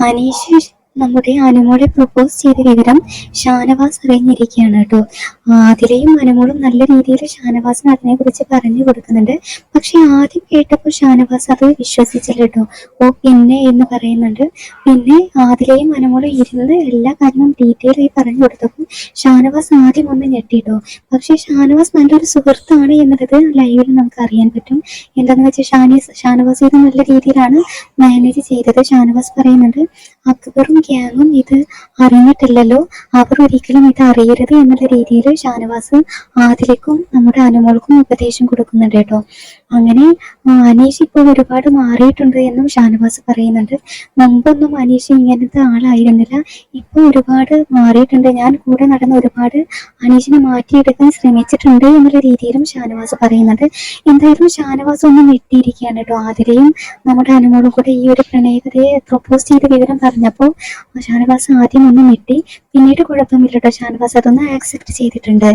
അനീഷ് നമ്മുടെ അനുമോളെ പ്രൊപ്പോസ് ചെയ്ത വിവരം ഷാനവാസ് അറിഞ്ഞിരിക്കുകയാണ് കേട്ടോ. ആദിലയും അനുമോളും നല്ല രീതിയിൽ ഷാനവാസിന് അതിനെ കുറിച്ച് പറഞ്ഞു കൊടുക്കുന്നുണ്ട്. പക്ഷെ ആദ്യം കേട്ടപ്പോൾ ഷാനവാസ് അത് വിശ്വസിച്ചില്ല കേട്ടോ. ഓ പിന്നെ എന്ന് പറയുന്നുണ്ട്. പിന്നെ ആദിലയും അനുമോളും ഇരുന്ന് എല്ലാ കാര്യവും ഡീറ്റെയിൽ ആയി പറഞ്ഞു കൊടുത്തപ്പോൾ ഷാനവാസ് ആദ്യം ഒന്ന് ഞെട്ടിട്ടോ പക്ഷെ ഷാനവാസ് നല്ലൊരു സുഹൃത്താണ് എന്നുള്ളത് ലൈവിൽ നമുക്ക് അറിയാൻ പറ്റും. എന്താന്ന് വെച്ചാൽ ഷാനി ഷാനവാസ് ഇത് നല്ല രീതിയിലാണ് മാനേജ് ചെയ്തത് ഷാനവാസ് പറയുന്നുണ്ട്. അക്ബറും ഗ്യാങ്ങും ഇത് അറിഞ്ഞിട്ടില്ലല്ലോ. അവർ ഒരിക്കലും ഇത് അറിയരുത് എന്നുള്ള രീതിയിൽ ഷാനവാസ് ആദിലേക്കും നമ്മുടെ അനുമോൾക്കും ഉപദേശം കൊടുക്കുന്നുണ്ട് കേട്ടോ. അങ്ങനെ അനീഷ് ഇപ്പോൾ ഒരുപാട് മാറിയിട്ടുണ്ട് എന്നും ഷാനവാസ് പറയുന്നുണ്ട്. മുമ്പൊന്നും അനീഷ് ഇങ്ങനത്തെ ആളായിരുന്നില്ല. ഇപ്പോൾ ഒരുപാട് മാറിയിട്ടുണ്ട്. ഞാൻ കൂടെ നടന്ന് ഒരുപാട് അനീഷിനെ മാറ്റിയെടുക്കാൻ ശ്രമിച്ചിട്ടുണ്ട് എന്നുള്ള രീതിയിലും ഷാനവാസ് പറയുന്നുണ്ട്. എന്തായാലും ഷാനവാസ് ഒന്ന് ഞെട്ടിയിരിക്കുകയാണ് കേട്ടോ ആതിരയും നമ്മുടെ അനുമോളും കൂടെ ഈ ഒരു പ്രണയകതയെ പ്രൊപ്പോസ് ചെയ്ത വിവരം പറഞ്ഞപ്പോൾ ഷാനവാസ് ആദ്യം ഒന്ന് ഞെട്ടി. പിന്നീട് കുഴപ്പമില്ല കേട്ടോ ഷാനവാസ് അതൊന്ന് ആക്സെപ്റ്റ് ചെയ്തിട്ടുണ്ട്.